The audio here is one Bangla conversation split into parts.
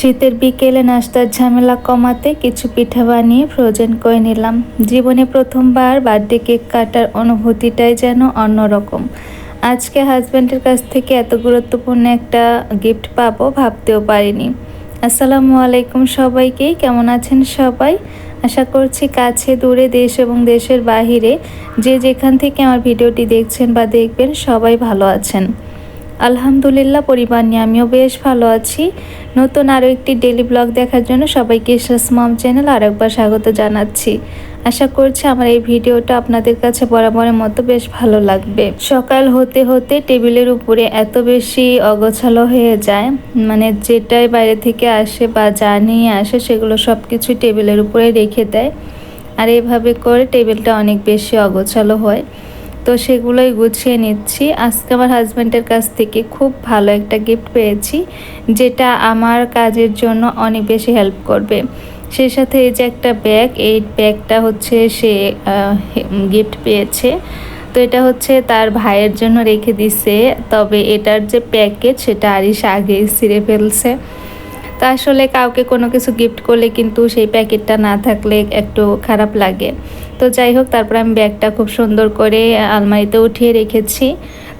শীতের বিকেলে নাস্তার ঝামেলা কমাতে কিছু পিঠা বানিয়ে ফ্রোজেন করে নিলাম। জীবনে প্রথমবার বার্থডে কেক কাটার অনুভূতিটাই যেন অন্যরকম। আজকে হাজব্যান্ডের কাছ থেকে এত গুরুত্বপূর্ণ একটা গিফট পাবো ভাবতেও পারিনি। আসসালামু আলাইকুম সবাইকেই কেমন আছেন সবাই? আশা করছি কাছে, দূরে, দেশ এবং দেশের বাহিরে যে যেখান থেকে আমার ভিডিওটি দেখছেন বা দেখবেন সবাই ভালো আছেন। আলহামদুলিল্লাহ পরিবার নিয়ে আমিও বেশ ভালো আছি। নতুন আরও একটি ডেলি ব্লগ দেখার জন্য সবাইকে ইসরাস মম চ্যানেল আরেকবার স্বাগত জানাচ্ছি। আশা করছি আমার এই ভিডিওটা আপনাদের কাছে বরাবরের মতো বেশ ভালো লাগবে। সকাল হতে হতে টেবিলের উপরে এত বেশি অগোছালো হয়ে যায় মানে যেটাই বাইরে থেকে আসে বা যা নিয়ে আসে সেগুলো সব কিছু টেবিলের উপরে রেখে দেয়। আর এভাবে করে টেবিলটা অনেক বেশি অগোছালো হয়। তো সেগুলোই গুছিয়ে নিচ্ছি। আজকে আমার হাজব্যান্ডের কাছ থেকে খুব ভালো একটা গিফট পেয়েছি, যেটা আমার কাজের জন্য অনেক বেশি হেল্প করবে। সেই সাথে এই যে একটা ব্যাগ এই ব্যাগটা হচ্ছে সে গিফট পেয়েছে। তো এটা হচ্ছে তার ভাইয়ের জন্য রেখে দিছে, তবে এটার যে প্যাকেজ সেটা আরিস আগেই ছিঁড়ে ফেলছে। তা আসলে কাউকে কোনো কিছু গিফট করলে কিন্তু সেই প্যাকেটটা না থাকলে একটু খারাপ লাগে। তো যাই হোক, তারপর আমি ব্যাগটা খুব সুন্দর করে আলমারিতে উঠিয়ে রেখেছি।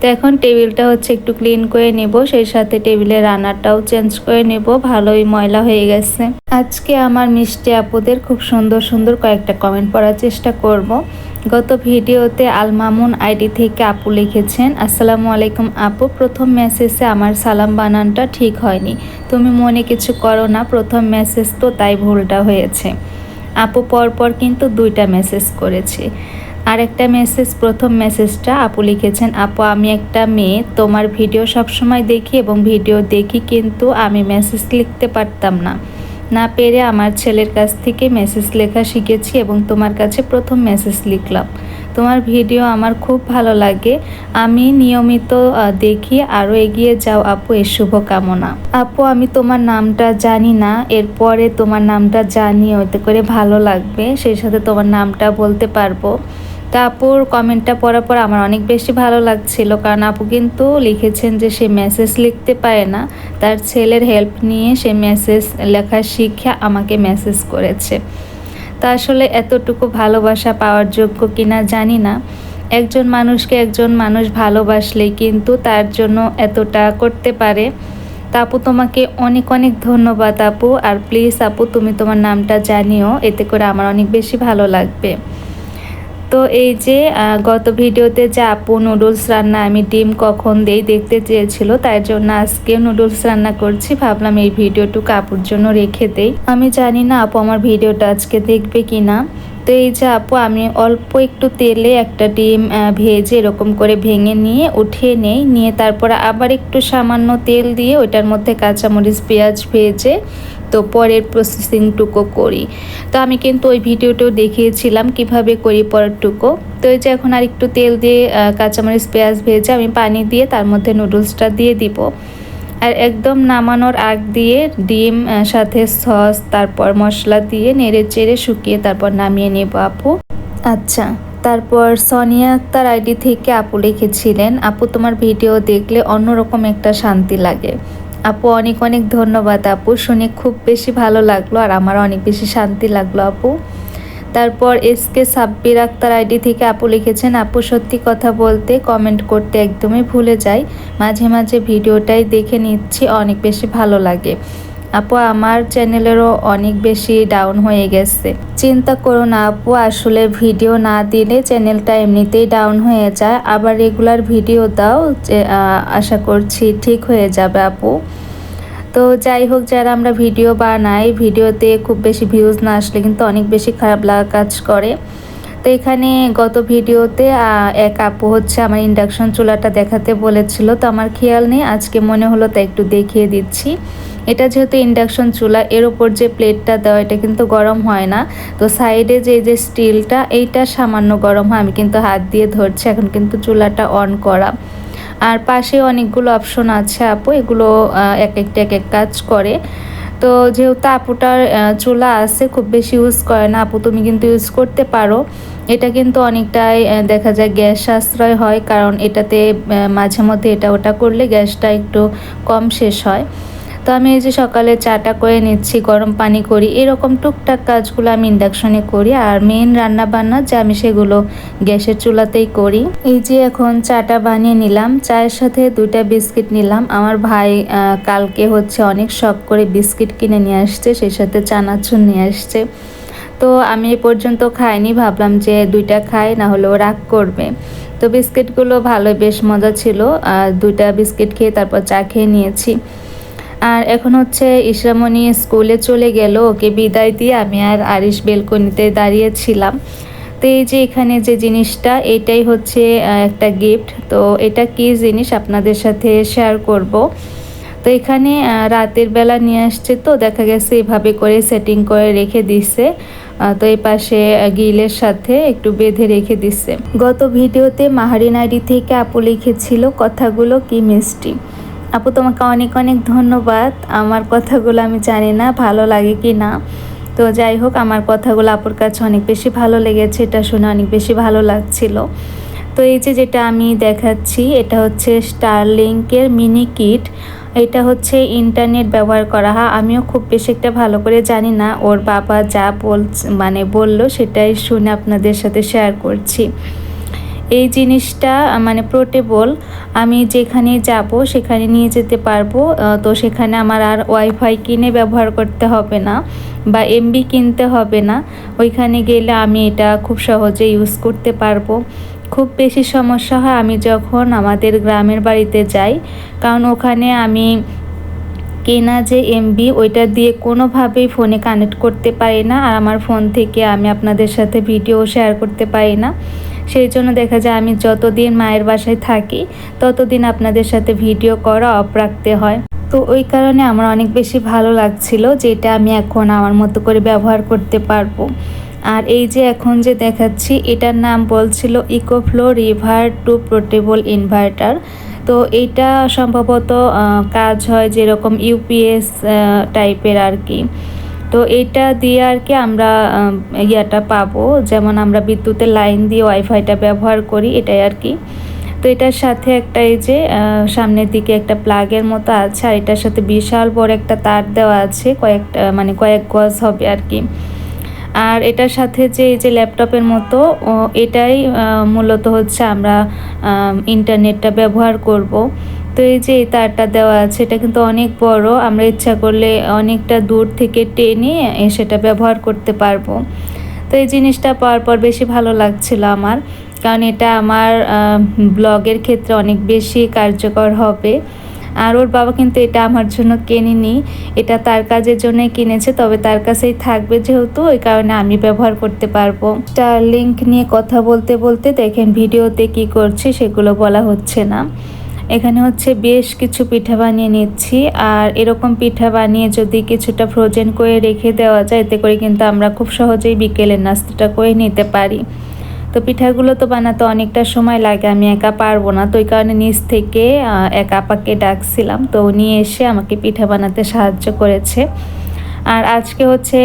তো এখন টেবিলটা হচ্ছে একটু ক্লিন করে নেব, সেই সাথে টেবিলের রান্নাটাও চেঞ্জ করে নেব, ভালোই ময়লা হয়ে গেছে। আজকে আমার মিষ্টি আপুদের খুব সুন্দর সুন্দর কয়েকটা কমেন্ট পড়ার চেষ্টা করব। গত ভিডিওতে আলমামুন আইডি থেকে আপু লিখেছেন, আসসালামু আলাইকুম আপু, প্রথম মেসেজে আমার সালাম বানানটা ঠিক হয়নি। তুমি মনে কিছু করো না, প্রথম মেসেজ তো তাই ভুলটা হয়েছে। আপু পরপর কিন্তু দুইটা মেসেজ করেছে। আর একটা মেসেজ, প্রথম মেসেজটা আপু লিখেছেন, আপু, আমি একটা মেয়ে, তোমার ভিডিও সবসময় দেখি এবং ভিডিও দেখি কিন্তু আমি মেসেজ লিখতে পারতাম না। না পেরে আমার ছেলের কাছ থেকে মেসেজ লেখা শিখেছি এবং তোমার কাছে প্রথম মেসেজ লিখলাম। তোমার ভিডিও আমার খুব ভালো লাগে। আমি নিয়মিত দেখি আরও এগিয়ে যাও আপু, এর শুভকামনা। আপু, আমি তোমার নামটা জানি না, এরপরে তোমার নামটা জানি ওতে করে ভালো লাগবে। সেই সাথে তোমার নামটা বলতে পারব। তা আপুর কমেন্টটা পড়ার পর আমার অনেক বেশি ভালো লাগছিল। কারণ আপু কিন্তু লিখেছেন যে সে মেসেজ লিখতে পারে না। তার ছেলের হেল্প নিয়ে সে মেসেজ লেখা শিখে আমাকে মেসেজ করেছে। তা আসলে এতটুকু ভালোবাসা পাওয়ার যোগ্য কিনা জানি না। একজন মানুষকে একজন মানুষ ভালোবাসলেই কিন্তু তার জন্য এতটা করতে পারে। তা আপু তোমাকে অনেক অনেক ধন্যবাদ আপু। আর প্লিজ আপু, তুমি তোমার নামটা জানিও। এতে করে আমার অনেক বেশি ভালো লাগবে। তো এই যে গত ভিডিওতে যে আপু নুডলস রান্না আমি ডিম কখন দেই দেখতে চেয়েছিল, তাই জন্য আজকে নুডলস রান্না করছি। ভাবলাম এই ভিডিওটুকু আপুর জন্য রেখে দেই। আমি জানি না আপু আমার ভিডিওটা আজকে দেখবে কি না তো এই যে আপু, আমি অল্প একটু তেলে একটা ডিম ভেজে এরকম করে ভেঙে নিয়ে উঠিয়ে নেই। নিয়ে তারপর আবার একটু সামান্য তেল দিয়ে ওইটার মধ্যে কাঁচামরিচ, পেঁয়াজ ভেজে তো পরের প্রসেসিংটুকু করি। তো আমি কিন্তু ওই ভিডিওটাও দেখিয়েছিলাম কীভাবে করি পরেরটুকু। তো এই যে এখন আর একটু তেল দিয়ে কাঁচামরিচ, পেঁয়াজ ভেজে আমি পানি দিয়ে তার মধ্যে নুডলসটা দিয়ে দিব। আর একদম নামানোর আগ দিয়ে ডিম সাথে সস, তারপর মশলা দিয়ে নেড়ে চেড়ে শুকিয়ে তারপর নামিয়ে নেব আপু। আচ্ছা তারপর সোনিয়া আক্তার আইডি থেকে আপু লিখেছিলেন, আপু, তোমার ভিডিও দেখলে অন্যরকম একটা শান্তি লাগে। আপু, অনেক অনেক ধন্যবাদ আপু। শুনে খুব বেশি ভালো লাগল আর আমার অনেক বেশি শান্তি লাগল আপু। তারপর S K Sabbir Akter ID থেকে আপু লিখেছেন, আপু, সত্যি কথা বলতে কমেন্ট করতে একদমই ভুলে যাই। মাঝে মাঝে ভিডিওটাই দেখে নিচ্ছি, অনেক বেশি ভালো লাগে। আপু, আমার চ্যানেলেরও অনেক বেশি ডাউন হয়ে গেছে। চিন্তা করো না আপু, আসলে ভিডিও না দিলে চ্যানেলটা এমনিতেই ডাউন হয়ে যায়। আবার রেগুলার ভিডিও দাও আশা করছি ঠিক হয়ে যাবে আপু। তো যাই হোক, যারা আমরা ভিডিও বানাই ভিডিওতে খুব বেশি ভিউজ না আসলে কিন্তু অনেক বেশি খারাপ লাগা কাজ করে। তো এখানে গত ভিডিওতে এক আপু হচ্ছে আমার ইন্ডাকশন চুলাটা দেখাতে বলেছিল। তো আমার খেয়াল নেই, আজকে মনে হলো তা একটু দেখিয়ে দিচ্ছি। এটা যেহেতু ইন্ডাকশন চুলা, এর ওপর যে প্লেটটা দেওয়া, এটা কিন্তু গরম হয় না। তো সাইডে যে যে স্টিলটা এইটা সামান্য গরম হয়। আমি কিন্তু হাত দিয়ে ধরছি, এখন কিন্তু চুলাটা অন করা। আর পাশে অনেকগুলো অপশন আছে আপু, এগুলো এক একটা এক এক কাজ করে। তো যেহেতু আপুটার চুলা আছে, খুব বেশি ইউজ করে না। আপু, তুমি কিন্তু ইউজ করতে পারো। এটা কিন্তু অনেকটাই দেখা যায় গ্যাস সাশ্রয় হয়, কারণ এটাতে মাঝে মধ্যে এটা ওটা করলে গ্যাসটা একটু কম শেষ হয়। তো আমি এই যে সকালে চাটা করে নিচ্ছি, গরম পানি করি, এরকম টুকটাক কাজগুলো আমি ইন্ডাকশনে করি আর মেন রান্না বান্না যে আমি সেগুলো গ্যাসের চুলাতেই করি। এই যে এখন চাটা বানিয়ে নিলাম, চায়ের সাথে দুইটা বিস্কিট নিলাম। আমার ভাই কালকে হচ্ছে অনেক শখ করে বিস্কিট কিনে নিয়ে আসছে, সেই সাথে চানাচুর নিয়ে আসছে। তো আমি এ পর্যন্ত খাইনি, ভাবলাম যে দুইটা খাই, না হলেও রাগ করবে। তো বিস্কিটগুলো ভালো বেশ মজা ছিল। আর দুইটা বিস্কিট খেয়ে তারপর চা খেয়ে নিয়েছি। আর এখন হচ্ছে ইসরামণি স্কুলে চলে গেল। ওকে বিদায় দিয়ে আমি আর আরিশ বেলকনিতে দাঁড়িয়েছিলাম। তো এই যে এখানে যে জিনিসটা, এটাই হচ্ছে একটা গিফট তো এটা কি জিনিস? আপনাদের সাথে শেয়ার করব। তো এখানে রাতের বেলা নিয়ে আসছে তো, দেখা গেছে এভাবে করে সেটিং করে রেখে দিছে। তো এই পাশে গিলের সাথে একটু বেঁধে রেখে দিচ্ছে গত ভিডিওতে মাহারিন আইডি থেকে আপু লিখেছিল কথাগুলো কি মিষ্টি। আপু, তোমাকে অনেক অনেক ধন্যবাদ। আমার কথাগুলো আমি জানি না ভালো লাগে কি না। তো যাই হোক, আমার কথাগুলো আপুর কাছে অনেক বেশি ভালো লেগেছে, এটা শুনে অনেক বেশি ভালো লাগছিল। তো এই যে যেটা আমি দেখাচ্ছি, এটা হচ্ছে স্টারলিংকের মিনি কিট এটা হচ্ছে ইন্টারনেট ব্যবহার করা। হয়, আমিও খুব বেশি একটা ভালো করে জানি না ওর বাবা যা বল মানে বলল সেটাই শুনে আপনাদের সাথে শেয়ার করছি। এই জিনিসটা মানে পোর্টেবল, আমি যেখানে যাব সেখানে নিয়ে যেতে পারব। তো সেখানে আমার আর ওয়াইফাই কিনে ব্যবহার করতে হবে না বা এমবি কিনতে হবে না। ওইখানে গেলে আমি এটা খুব সহজে ইউজ করতে পারব। খুব বেশি সমস্যা হয় আমি যখন আমাদের গ্রামের বাড়িতে যাই, কারণ ওখানে আমি কেনা যে এমবি, ওইটা দিয়ে কোনোভাবেই ফোনে কানেক্ট করতে পারি না। আর আমার ফোন থেকে আমি আপনাদের সাথে ভিডিও শেয়ার করতে পারি না। সেই জন্য দেখা যায় আমি যতদিন মায়ের বাসায় থাকি, ততদিন আপনাদের সাথে ভিডিও করা অফ রাখতে হয়। তো ওই কারণে আমার অনেক বেশি ভালো লাগছিল যেটা আমি এখন আমার মতো করে ব্যবহার করতে পারব। আর এই যে এখন যে দেখাচ্ছি, এটার নাম বলছিল EcoFlow River two portable inverter তো এইটা সম্ভবত কাজ হয় যেরকম ইউপিএস টাইপের আর কি। তো এটা দিয়ে আর কি আমরা ইয়াটা পাবো। যেমন আমরা বিদ্যুতের লাইন দিয়ে ওয়াইফাইটা ব্যবহার করি, এটাই আর কি। তো এটার সাথে একটা এই যে সামনের দিকে একটা প্লাগের মতো আছে, আর এটার সাথে বিশাল বড় একটা তার দেওয়া আছে, কয়েকটা মানে কয়েক গজ হবে আর কি। আর এটার সাথে যে, এই যে ল্যাপটপের মতো এটাই মূলত হচ্ছে আমরা ইন্টারনেটটা ব্যবহার করব। তো এই যে এই তারটা দেওয়া আছে, এটা কিন্তু অনেক বড়। আমরা ইচ্ছা করলে অনেকটা দূর থেকে টেনে সেটা ব্যবহার করতে পারব। তো এই জিনিসটা পাওয়ার পর বেশি ভালো লাগছিল আমার, কারণ এটা আমার ব্লগের ক্ষেত্রে অনেক বেশি কার্যকর হবে। আর ওর বাবা কিন্তু এটা আমার জন্য কেনেনি। এটা তার কাজের জন্যই কিনেছে, তবে তার কাছেই থাকবে যেহেতু, ওই কারণে আমি ব্যবহার করতে পারব। স্টার লিঙ্ক নিয়ে কথা বলতে বলতে দেখেন ভিডিওতে কি করছে, সেগুলো বলা হচ্ছে না। এখানে হচ্ছে বেশ কিছু পিঠা বানিয়ে নিচ্ছি। আর এরকম পিঠা বানিয়ে যদি কিছুটা ফ্রোজেন করে রেখে দেওয়া যায়, এতে করে কিন্তু আমরা খুব সহজেই বিকেলের নাস্তাটা করে নিতে পারি। তো পিঠাগুলো তো বানাতে অনেকটা সময় লাগে, আমি একা পারব না। তো ওই কারণে নিচ থেকে এক আপাকে ডাকছিলাম। তো উনি এসে আমাকে পিঠা বানাতে সাহায্য করেছে। আর আজকে হচ্ছে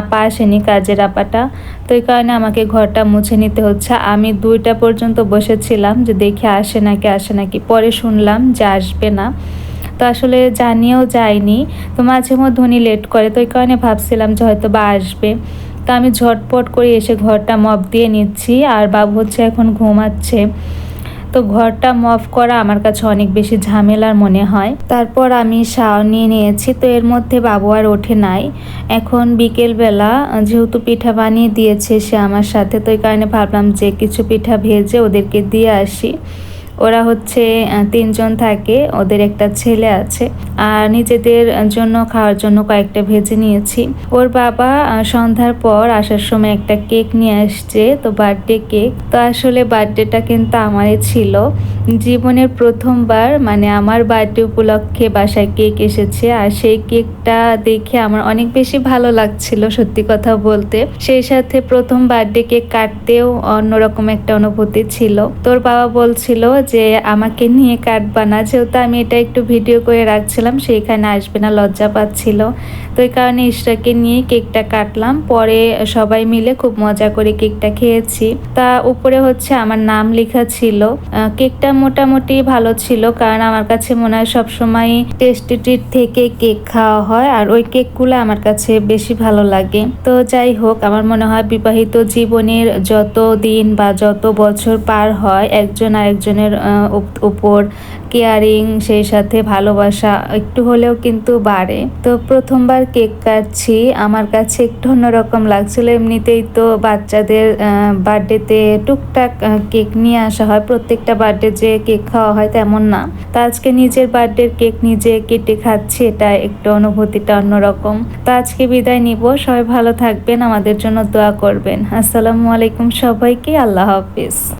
আপা আসেনি কাজের আপাটা। তো এই কারণে আমাকে ঘরটা মুছে নিতে হচ্ছে। আমি দুইটা পর্যন্ত বসেছিলাম যে দেখে আসে নাকি আসে নাকি। পরে শুনলাম যে আসবে না। তো আসলে জানিয়েও যায়নি। তো মাঝে মধ্যে উনি লেট করে। তো ওই কারণে ভাবছিলাম যে হয়তো বা আসবে। তো আমি ঝটপট করে এসে ঘরটা মপ দিয়ে নিচ্ছি। আর বাবু হচ্ছে এখন ঘুমাচ্ছে। তো ঘরটা মফ করা আমার কাছে অনেক বেশি ঝামেলার মনে হয়। তারপর আমি শাও নিয়ে নিয়েছি, তো এর মধ্যে বাবু আর ওঠে নাই। এখন বিকেলবেলা যেহেতু পিঠা বানিয়ে দিয়েছে সে আমার সাথে, তো এই কারণে ভাবলাম যে কিছু পিঠা ভেজে ওদেরকে দিয়ে আসি। ওরা হচ্ছে তিনজন থাকে, ওদের একটা ছেলে আছে, আর নিজেদের জন্য, খাওয়ার জন্য কয়েকটা ভেজে নিয়েছি। ওর বাবা সন্ধ্যার পর আসার সময় একটা কেক নিয়ে আসছে, তো বার্থডে কেক। তো আসলে বার্থডেটা কিন্তু আমারই ছিল। জীবনের প্রথমবার মানে আমার বার্থডে উপলক্ষে বাসায় কেক এসেছে, আর সেই কেকটা দেখে আমার অনেক বেশি ভালো লাগছিল, সত্যি কথা বলতে। সেই সাথে প্রথম বার্থডে কেক কাটতেও অন্যরকম একটা অনুভূতি ছিল। তোর বাবা বলছিল যে আমাকে নিয়ে কাটবা না। যেহেতু আমি এটা একটু ভিডিও করে রাখছিলাম, সেইখানে আসবে না, লজ্জা পাচ্ছিল। তো এই কারণে ইশরাকে নিয়ে কেকটা কাটলাম। পরে সবাই মিলে খুব মজা করে কেকটা খেয়েছি। তা উপরে হচ্ছে আমার নাম লেখা ছিল। কেকটা মোটামুটি ভালো ছিল, কারণ আমার কাছে মনে হয় সবসময় টেস্টি ট্রিট থেকে কেক খাওয়া হয়, আর ওই কেকগুলো আমার কাছে বেশি ভালো লাগে। তো যাই হোক, আমার মনে হয় বিবাহিত জীবনের যত দিন বা যত বছর পার হয়, একজন আরেকজনের উপর কেয়ারিং সেই সাথে ভালোবাসা একটু হলেও কিন্তু বাড়ে। তো প্রথমবার কেক কাটছি, আমার কাছে একটু অন্যরকম লাগছিল। এমনিতেই তো বাচ্চাদের বার্থডেতে টুকটাক কেক নিয়ে আসা হয়। প্রত্যেকটা বার্থডে যে কেক খাওয়া হয় তেমন না। তো আজকে নিজের বার্থডের কেক নিজে কেটে খাচ্ছি, এটা একটু অনুভূতিটা অন্যরকম। তো আজকে বিদায় নিব। সবাই ভালো থাকবেন, আমাদের জন্য দোয়া করবেন। আসসালামু আলাইকুম সবাইকে, আল্লাহ হাফিজ।